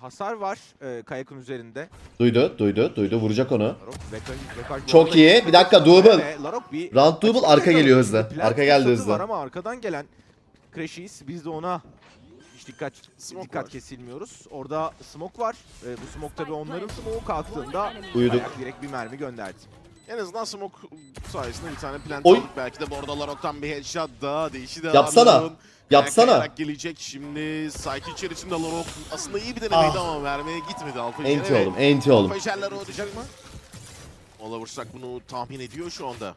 hasar var e, Kayak'ın üzerinde. Duydu, duydu, duydu. Vuracak onu. Çok iyi. Bir dakika, double. Ve Larok bir Round double, arka geliyor hızlı. Arka geldi hızlı. Var ama arkadan gelen Crashies biz de ona hiç dikkat Smoke dikkat var. kesilmiyoruz. Orada smoke var. E, bu smoke tabi onların smoke kalktığında Uyuduk. Direkt bir mermi gönderdi. En azından smoke sayesinde bir tane plant Oy. aldık. Belki de bu arada Larok'tan bir headshot daha değişi de Yapsana. Yapsana. Gelecek şimdi. Site içerisinde Larok aslında iyi bir denemeydi ama vermeye gitmedi Alfa Ah. Enti oğlum, enti oğlum. Alfa Jerler olacak mı? Olursak bunu tahmin ediyor şu anda.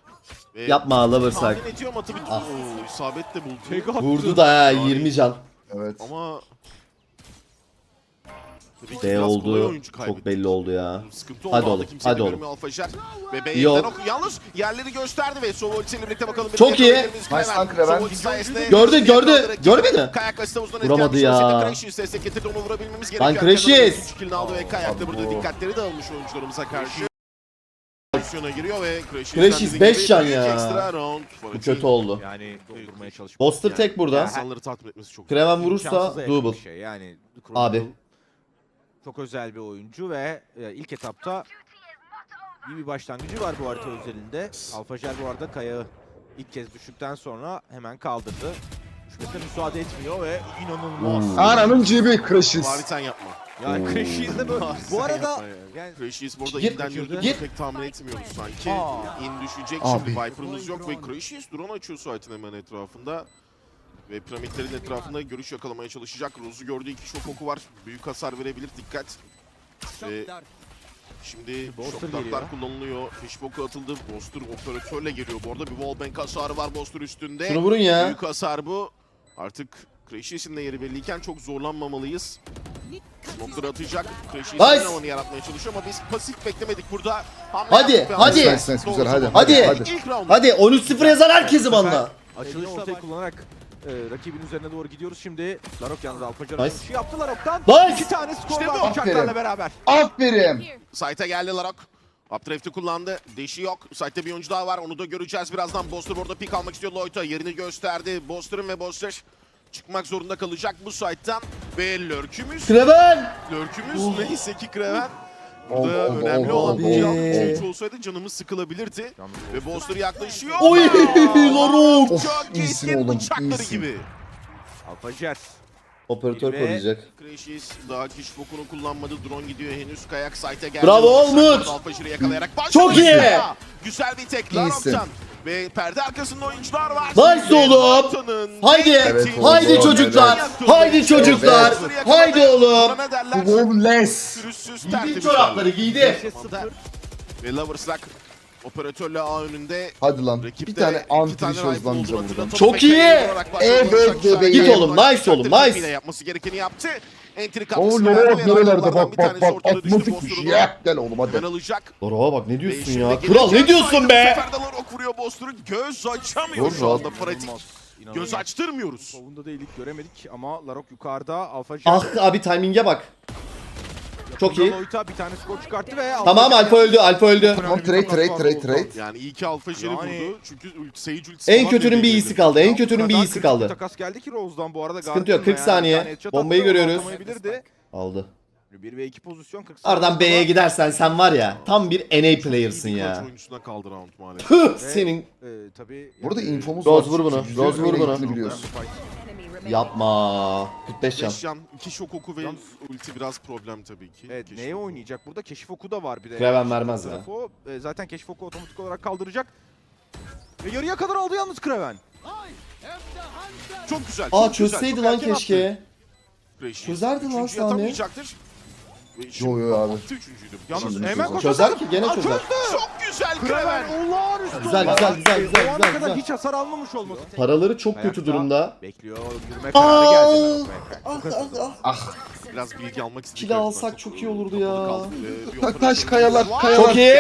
Ve Yapma Loversak. Tahmin ediyor ama tabii Ah. İsabet de buldu. Vurdu da ha 20 can. Evet. Ama Tabii B kolay oldu. Çok belli oldu ya. Sıkıntı oldu. Hadi oğlum, hadi oğlum. Ve Yok. Yalnız yerleri gösterdi ve Sova ultisiyle birlikte bakalım. Çok iyi. Nice lan Kraven. Gördü, gördü. Görmedi. Vuramadı ya. Crashes destek getirdi onu vurabilmemiz gerekiyor. Crashes. 3 kill aldı ve Kayak da burada Abo. dikkatleri dağılmış oyuncularımıza karşı. Pozisyona giriyor ve Crashes. Crashes beş can ya. Bu kötü oldu. Yani doldurmaya çalışmak. Boster tek burada. İnsanları tatmin etmesi çok Kraven İmkansıza vurursa double. Şey. Yani Abi. Çok özel bir oyuncu ve e, ilk etapta iyi bir başlangıcı var bu harita özelinde. Alfajer bu arada Kaya'yı ilk kez düştükten sonra hemen kaldırdı. Düşmesine müsaade etmiyor ve inanılmaz. Hmm. Ananın cibi crashes. Bari sen yapma. Yani Crashies de böyle. Bu arada yani. Crashes burada Git, inden yürüdüğünü Git. pek tahmin etmiyoruz sanki. Aa. İn düşecek Abi. şimdi Viper'ımız yok ve Crashes drone açıyor site'ın hemen etrafında. Ve piramitlerin etrafında görüş yakalamaya çalışacak. Rose'u gördüğü iki şok oku var. Büyük hasar verebilir dikkat. Ve şimdi Boster şok geliyor. dartlar kullanılıyor. Fishboku atıldı. Boster operatörle geliyor. Bu arada bir wallbang hasarı var Boster üstünde. Şunu vurun ya. Büyük hasar bu. Artık Crashes'in de yeri belliyken çok zorlanmamalıyız. Smoke'ları atacak. Crashes'in Nice. alanı yaratmaya çalışıyor ama biz pasif beklemedik burada. Hamle Hadi, hadi. Nice, nice, güzel, hadi, hadi, hadi. Round. Hadi 13-0 yazan herkesi banla. açılış ortaya kullanarak e, rakibin üzerine doğru gidiyoruz şimdi. Larok yalnız Alfajer Nice. açılışı yaptı Larok'tan. Nice. İki tane skor İşte var uçaklarla beraber. Aferin. Site'a geldi Larok. Updraft'ı kullandı. Deşi yok. Site'te bir oyuncu daha var. Onu da göreceğiz birazdan. Boster orada pik almak istiyor Lloyd'a. Yerini gösterdi. Boster'ın ve Boster çıkmak zorunda kalacak bu site'tan. Ve lurkümüz. Kraven. Lurkümüz neyse ki Kraven. Burada oldu, önemli oldu, olan bu Abi. 3 olsaydı canımız sıkılabilirdi. Ve Boster yaklaşıyor. Oy Larok. Çok keskin bıçakları gibi. Alfajer. Operatör Ve- koruyacak. Crashes daha kiş bokunu kullanmadı. Drone gidiyor henüz. Kayak site'e geldi. Bravo Olmut. Yakalayarak. Çok iyi. Ya, Güzel bir tek. İyisin. Larok'tan. Ve perde arkasında oyuncular var. Nice Ve oğlum. Haydi. Evet, team- Haydi oğlum, çocuklar. evet. Haydi çocuklar. Evet. Haydi oğlum. Buna derler? Pürüzsüz Giydi tertemiz. çorapları giydi. 5'e 0. Ve Loverslack operatörle A önünde. Hadi lan. Rakipte Bir tane şozdan rifle bize buradan. Çok iyi. Evet bebeğim. Git oğlum, bir nice oğlum, nice. yapması gerekeni yaptı. Entry Oo nereye ve nerelerde bak bir bak bak atmatik Boster'ı ya. Gel oğlum Ben hadi. alacak. Larok'a bak ne diyorsun ya? Kral ne diyorsun. Bu be? sefer de Larok vuruyor. Göz açamıyor şu anda pratik. Göz açtırmıyoruz. Solunda değil ilk göremedik ama Larok yukarıda. Alfajer. Ah abi timing'e bak. Çok iyi. Bir tane skor çıkarttı ve Tamam Alfa öldü, Alfa öldü. Tamam trade trade trade trade. Yani iyi ki Alfa Jerry Yani- vurdu. Çünkü ult- Sage ultisi En falan kötünün bir iyisi kaldı. En kötünün bir iyisi kaldı. Takas geldi ki Rose'dan bu arada. Sıkıntı yok, Guardian'la 40 saniye. Bombayı görüyoruz. Aldı. 1 ve 2 pozisyon 40 saniye Aradan B'ye gidersen sen var ya tam bir NA player'sın birkaç ya. oyuncusuna kaldı round maalesef. Senin. E, tabii. Burada infomuz Rose var. vur bunu, Rose vur bunu. biliyorsun. Yapma. 45 can. 5 can, 2 şok oku ve ulti biraz problem tabii ki. Evet Keşke neye oku. oynayacak? Burada keşif oku da var bir de. Kraven vermez ya. oku, e, zaten keşif oku otomatik olarak kaldıracak. Ve yarıya kadar aldı yalnız Kraven. Çok güzel. çok Aa güzel, çözseydi çok lan erken attı. keşke. Precious. Çözerdi lan Üçüncüyü Sami. atamayacaktır. Yo, yo abi. üçüncüydü. Yalnız Şimdi hemen çözer. koşarsa- Çözer ki gene Aa, çözer. çözdü. Çok güzel Kraven Kraven. olağanüstü. Güzel, güzel, güzel, güzel, O ana güzel, kadar güzel. hiç hasar almamış olması. Paraları çok Ayakta kötü durumda. Bekliyor. Yürüme kararı geldi. Ah Çok hızlı. Ah. Biraz bilgi almak istedik. Kill alsak çok iyi olurdu ya. Tak taş kayalar kayalar. Çok iyi.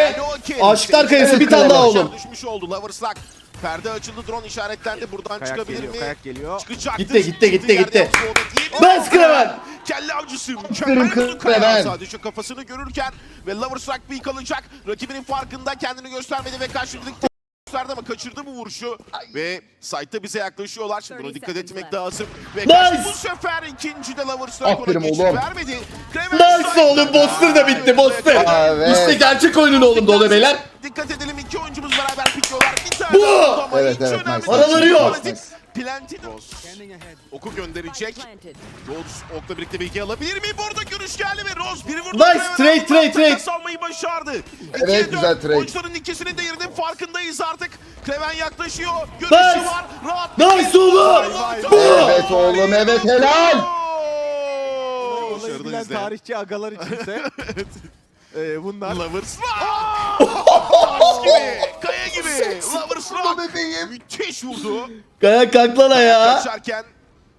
Aşıklar Kayası bir tane daha oğlum. Düşmüş oldu Loverslack. Perde açıldı, drone işaretlendi. Buradan Kayak çıkabilir geliyor, mi? kayak geliyor. Çıkacaktır. Gitti, gitti, gitti, gitti. Bas Kraven. Kelle avcısı mükemmel Kraven. Kraven. Sadece kafasını görürken ve Loverslack bir kalacak. Rakibinin farkında kendini göstermedi ve karşılıklı gösterdi ama kaçırdı bu vuruşu. Ve site'da bize yaklaşıyorlar. Buna 30 dikkat etmek lazım. Ve Nice! bu sefer ikinci de Lovers'tan ona Aferin geçit oğlum. vermedi. Clement Nice oğlum Boster da bitti Boster. Evet. İşte gerçek oyunun oğlum dolu beyler. Dikkat edelim iki oyuncumuz beraber pikliyorlar. Bir tane Bu! Evet, evet, nice. Araları yok. Planted. Planted. Oku gönderecek. Rose okla birlikte bilgi alabilir mi? Bu arada görüş geldi ve Rose biri vurdu. Nice, trade, trade, trade. takas almayı başardı. Evet, İkiye güzel dört. trade. Oyuncuların ikisinin de yerinin farkındayız artık. Kleven yaklaşıyor. Görüşü Nice. var. Rahat. Nice oğlum. Bu. Evet oğlum evet helal. Olayı bilen tarihçi agalar içinse e, bunlar Lovers Rock gibi, kaya gibi. Lovers Rock. bebeğim. Müthiş vurdu. Kayak kalk lan ayağa. Kaçarken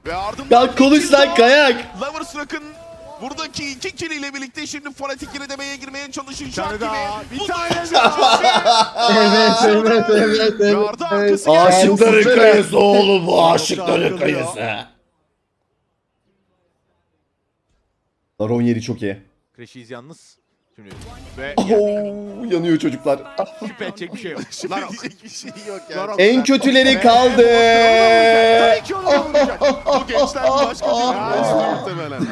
ve ardından Kalk konuş lan kayak. Lovers Rock'ın buradaki iki kill ile birlikte şimdi fanatik yine demeye girmeye çalışacak gibi. daha. Bir Bu tane da- daha. Evet evet evet evet. Yardı arkası evet. geldi. Aşıkların kayası oğlum bu aşıkların kayası. Baron yeri çok iyi. Crashies yalnız. Şimdi ve Oo, yanıyor çocuklar. şüphe edecek bir şey yok. Şimdi diyecek bir şey yok yani. Lara- En kötüleri kaldı. Tabii ki onu da vuracak. Bu gençler başka bir Ya. muhtemelen.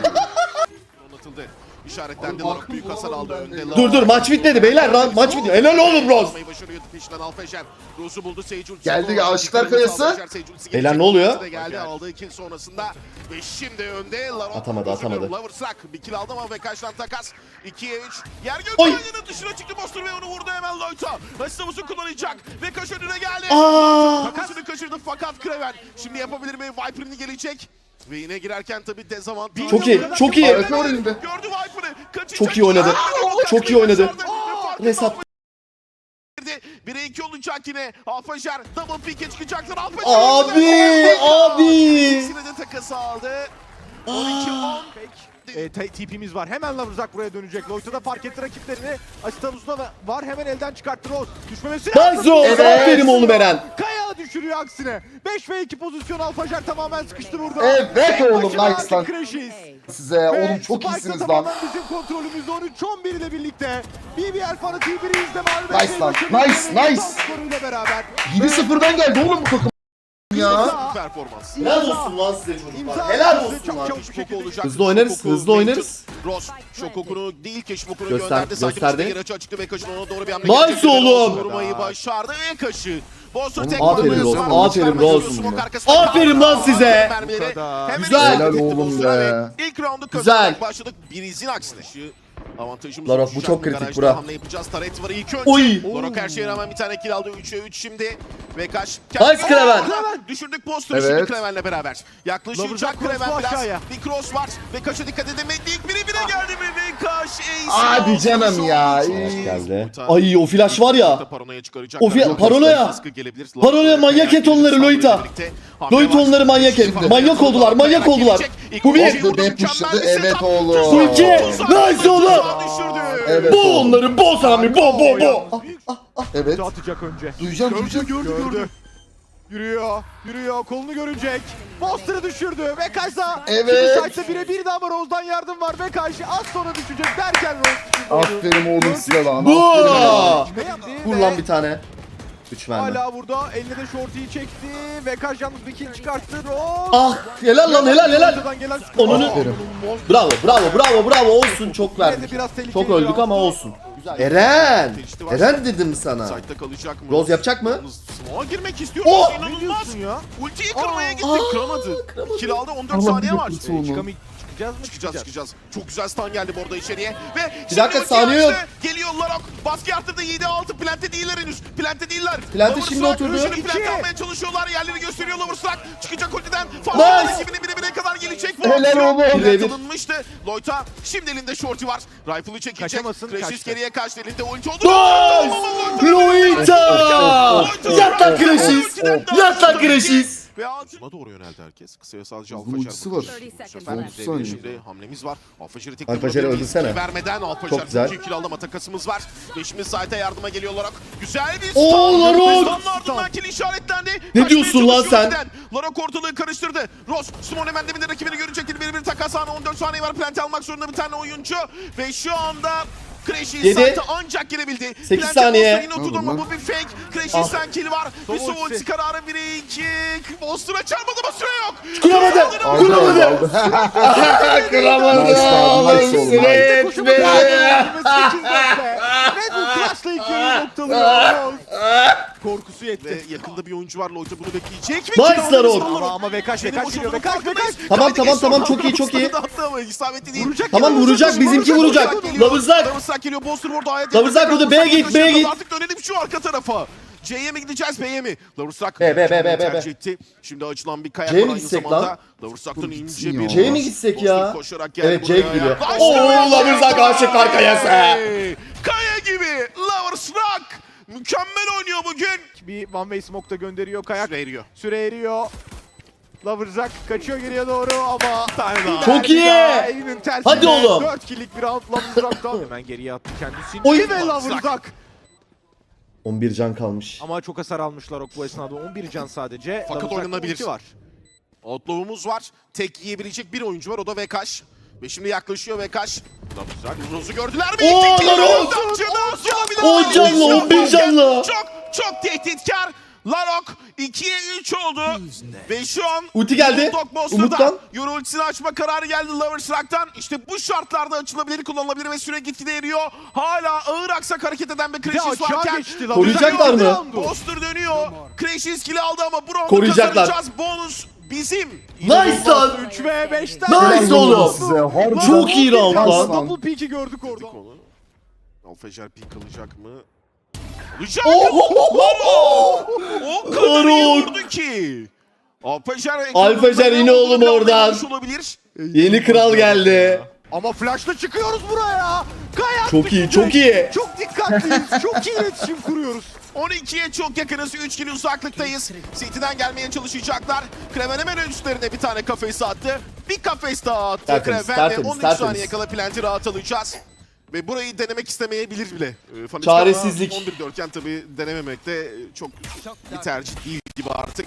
Donatıldı. İşaretlendi. Larok büyük hasar aldı önde. Dur dur maç bitmedi beyler. Ra- maç bitmedi. Helal oğlum Roz. Alfajer. Rose'u buldu ultisi. Geldi. Aşıklar Kayası. Beyler, ne oluyor? Geldi aldığı kill sonrasında. Ve şimdi önde Larok. Atamadı, atamadı. Lovers Rock. Bir kill aldı ama ve kaçtan takas. 2'ye 3. Yer gök dışına çıktı Boston ve onu vurdu hemen Lloyd'a. Asistamus'u kullanacak. Ve kaç önüne geldi. Takasını kaçırdı fakat Kraven. Şimdi yapabilir mi? Viper'ını gelecek. Ve yine girerken tabii dezavantaj. Çok iyi, çok iyi. Gördü. Viper'ı. Kaçacak. Çok iyi oynadı. Çok iyi oynadı. Resat. Girdi. 1'e 2 olacak yine. Alfajer double pick'e çıkacaktır. Alfajer. Abi, abi. İkisine de takası aldı. 12-10. E, TP'miz var. Hemen Lavrzak buraya dönecek. Lloyd'da da fark etti rakiplerini. Asistanus'ta da var. Hemen elden çıkarttı Rose. Düşmemesi Nice Roz. Evet. Aferin oğlum Eren. Kaya düşürüyor aksine. 5 ve 2 pozisyon Alfajer tamamen sıkıştı burada. Evet oğlum, nice lan. Crashes. Size Ve oğlum çok Spike'da iyisiniz lan. tamamen bizim kontrolümüzde 13-11 ile birlikte. BBL fanatiği biri izle mağlup Nice etmeyi lan, nice, nice. skoruyla beraber. 7-0'dan geldi oğlum bu takım. Ya. performans. Helal olsun lan size çocuklar. Helal olsun çok lan. şekilde. olacak. Hızlı oynarız, Şokoku hızlı oynarız. Ross şokokunu değil keşfokunu Göster- gönderdi. Sanki gösterdi. açı açıktı ve kaşın ona doğru bir hamle Nice oğlum. Vurmayı başardı ve Boston tek aferin ısmarladı. aferin arkasında Aferin lan size. Güzel. Helal oğlum be. İlk roundu Güzel. kazanarak başladık. Birizin aksine. Avantajımız Larok, bu çok kritik, bura. Hamle yapacağız. Taret var ilk önce. Oy. Larok her şeye rağmen bir tane kill aldı. 3'e 3 şimdi. Ve kaç. Nice Kraven. Düşürdük şimdi Evet. Kraven'le beraber. Yaklaşacak bu biraz. aşağıya. Bir cross var. Ve kaça dikkat edemedik. Biri bire geldi mi? Ve kaç. Ace Hadi oldu. canım Son ya. Geldi. Ay o flash var ya. O fi- paranoya. Baskı gelebilir. Paranoya manyak et onları, Loita. Loita onları manyak et. Manyak oldular, manyak oldular. Bu bir- pushladı evet oğlum. Bu iki. Nice oğlum. Evet Bu oğlum. onları bo Sami bo bo bo. Evet. Atacak önce. Duyacağım Gördü, duyacağım. gördü, gördü. Yürüyor, yürüyor, kolunu görecek. Monster'ı düşürdü ve kaçsa. Evet. Şimdi site'de birebir de ama Rose'dan yardım var ve karşı az sonra düşecek derken Rose. Aferin oğlum size lan. Bu. Vur lan bir tane. Üç verme. Hala burada eline de shorty'yi çekti ve kaç yalnız bir kill çıkarttı Rose. Ah helal lan helal helal. Onunu-. Bravo bravo bravo bravo olsun çok verdik. Çok öldük ama olsun. Eren. Eren dedim sana. Kalacak mı? Rose yapacak mı? Smoke'a girmek istiyor. Oh! Ne İnanılmaz. diyorsun ya? Ultiyi kırmaya gitti. Aa, Kıramadı. Kill aldı 14 Allah saniye var. kurtu onu. Çıkamay- çıkacağız mı? Çıkacağız çıkacağız. Çok güzel stun geldi bu arada içeriye. Ve Bir dakika, şimdi saniye yok. açtı. Geliyor Larok. Baskı arttırdı 7-6. Plante değiller henüz. Plante değiller. Plante şimdi Rock oturdu. görüşünü Plante almaya çalışıyorlar. Yerleri gösteriyor Lover's Rock. Çıkacak ultiden. Nice. Farklı ekibine bire bire kadar gelecek. bu Helal aksiyon. oğlum. Plante Birebir. alınmıştı. Lloyd'a şimdi elinde shorty var. Rifle'ı çekecek. Kaçamasın, Crashes kaçtı. geriye kaçtı. Elinde ulti oldu. Nice! Loita! Yat lan Crashes! Yat lan Crashes! Ve ağzına doğru yöneldi herkes. Kısaya sadece Alfajer ultisi var. 30 left. bize saniye. bir Şimdi hamlemiz var. Alfajer'i tek Alfajer'i vurmadı. öldürsene. Vermeden Alfajer Çok güzel. ikinci kill aldı ama takasımız var. Ve şimdi yardıma geliyor olarak. Güzel bir Oo, stun. Larok! Stun'ın ardından kill işaretlendi. Ne Kaçmaya diyorsun lan sen? Larok ortalığı karıştırdı. Ross, Simon hemen dibinde rakibini görecektir. Bir bir takas anı 14 saniye var. Plant almak zorunda bir tane oyuncu. Ve şu anda Crash'in Yedi. ancak girebildi. Sekiz Plante saniye. Monster'ın oturdu bu bir fake. Crash'in Ah. sen kill var. Bir Son son ulti kararı 1'e 2. Monster'a çarpmadı ama süre yok. Kıramadı. Nice oğlum. süre etmedi. Red Bull Clash'la ilk yarıyı noktalıyor. Korkusu Ve yetti. yakında bir oyuncu var. Loyta bunu bekleyecek mi? Nice lan o. Ama ama Vekaş Vekaş geliyor Vekaş Vekaş. Tamam, tamam, tamam, ama çok iyi, çok iyi. Vuracak Tamam vuracak bizimki vuracak. Lavızlak. Lavızlak geliyor. Monster orada ayet. Lavızlak burada, B'ye git, B'ye git. Artık dönelim şu arka tarafa. C'ye mi gideceğiz B'ye mi? Lavırsak B, B, B, B, B, B. tercih etti. Şimdi açılan bir kayak C'ye var mi aynı gitsek zamanda. Dur, ince bir... C'ye mi gitsek ya? Koşarak geldi Evet, C buraya. geliyor. Yaklaştı. Oo, Lavırsak aşıklar kayası. Kaya gibi. Lavırsak. Mükemmel oynuyor bugün. Bir one way smoke da gönderiyor kayak. Süre eriyor. Süre eriyor. Loverzak kaçıyor geriye doğru ama daha. Çok iyi. Elinin tersine Hadi oğlum. 4 killik bir round Loverzak'tan. Hemen geriye attı kendisini. Oy. ve Loverzak. 11 can kalmış. Ama çok hasar almışlar ok bu esnada. 11 can sadece. Fakat Loverzak'ta oynanabilir. var. Outlaw'umuz var. Tek yiyebilecek bir oyuncu var. O da Vekaş. Ve şimdi yaklaşıyor Vekaş. Lavızak. Roz'u gördüler mi? Oo, lan kill. Roz! Dört canı olabilir. O canlı, Çok 11 canlı. Çok çok tehditkar. Larok 2'ye 3 oldu. Ve şu an Ulti geldi. Umut'tan. Euro ultisini açma kararı geldi Lovers Rock'tan. İşte bu şartlarda açılabilir, kullanılabilir ve süre gitgide eriyor. Hala ağır aksak hareket eden bir Crashis varken. Koruyacaklar mı? Monster dönüyor. Crashis kill'i aldı ama bu round'u Koruyacaklar. kazanacağız. Bonus bizim. Nice lan. 3 ve 5'ten. Nice oğlum. Size. Çok iyi round lan. Double peek'i gördük orada. Alfajer peek alacak mı? Alacak. Oh! O kadar iyi vurdu ki. Alfajer Alfajer yine oğlum oradan. Olabilir. Yeni kral geldi. Ama flashla çıkıyoruz buraya. Kayak Çok iyi, çok iyi. Çok dikkatliyiz. çok iyi iletişim kuruyoruz. 12'ye çok yakınız. 3 kill uzaklıktayız. City'den gelmeye çalışacaklar. Kreven hemen üstlerine bir tane kafes attı. Bir kafes daha attı. Tertemiz, Kreven ve tertemiz, 13 tertemiz. saniye kala planti rahat alacağız. Ve burayı denemek istemeyebilir bile. Ee, Çaresizlik. ama 11 dörtgen tabii denememek de çok bir tercih değil gibi artık.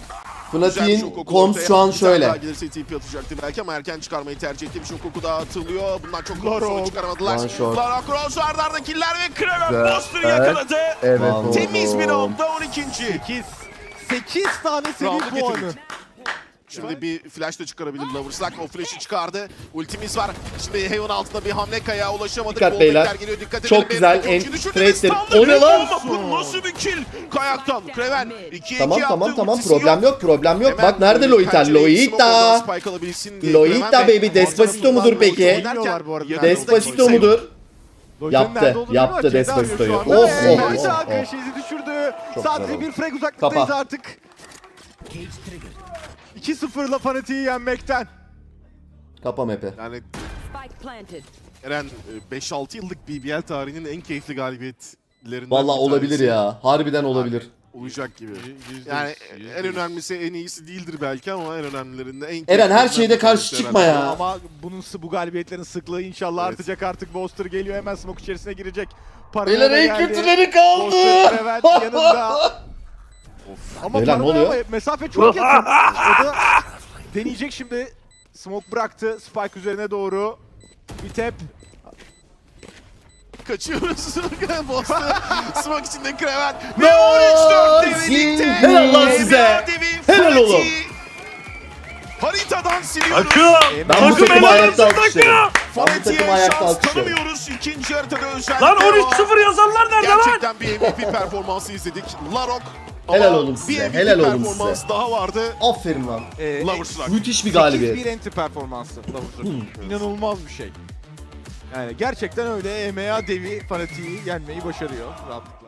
Fnatic'in ortaya. şu an şöyle. gelirse TP atacaktı belki ama erken çıkarmayı tercih etti. Bir Shokoku daha atılıyor. Bunlar çok Larok. çıkaramadılar. Larok Rose arda arda killer ve Kreven Güzel. Monster'ı yakaladı. Evet. Temiz bir roundda 12. 8. 8 tane seri puanı. Şimdi bir flash da çıkarabilir Loverslack. O flash'ı çıkardı. Ultimiz var. Şimdi Heaven altında bir hamle kayağa ulaşamadık. Dikkat beyler. Geliyor. Dikkat Çok güzel. Trade'leri. O ne lan? Bu nasıl bir kill? Kayaktan. Kreven 2-2 Tamam tamam tamam problem yok problem yok. Bak nerede Loita? Loita. Loita baby, Despacito mudur peki? Despacito mudur? Yaptı, yaptı Despacito'yu. Oh, oh, oh, oh. Düşürdü. Çok Sadece bir frag uzaklıktayız Kapa. artık. 2-0'la fanatiği yenmekten. Kapa map'i. Yani Spike planted. Eren e, 5-6 yıllık BBL tarihinin en keyifli galibiyetlerinden Valla bir olabilir tanesi. ya. Harbiden olabilir. Olacak gibi. Yani en önemlisi en iyisi değildir belki ama en önemlilerinde en Eren her keyiflilerinden şeyde karşı tanesi çıkma ya. Ama bunun sı- bu galibiyetlerin sıklığı inşallah Evet. artacak artık. Boster geliyor hemen smoke içerisine girecek. Paranoya Beyler en kötüleri kaldı. Boster Yanında. Ama Beyler, ne oluyor? mesafe çok yakın. o da deneyecek şimdi. Smoke bıraktı Spike üzerine doğru. Bir tep. Kaçıyoruz. Boston smoke içinde Kreven. Ve 13-4 ile birlikte. Helal lan size. Helal oğlum. Haritadan siliyoruz. Ben bu Takım takımı ayakta alkışlarım. Ben bu Fatih'e takımı ayakta şans alkışlarım. tanımıyoruz. İkinci haritada özellikle. Lan ama 13-0 yazanlar nerede lan? Gerçekten bir MVP performansı izledik. Larok. Helal oğlum size, Bir helal oğlum performans size. daha vardı. Aferin lan. Ee, Lovers Rock. Müthiş bir 8 galibiyet. bir enti performansı. Lovers'ın. İnanılmaz bir şey. Yani gerçekten öyle EMEA devi fanatiği yenmeyi başarıyor rahatlıkla.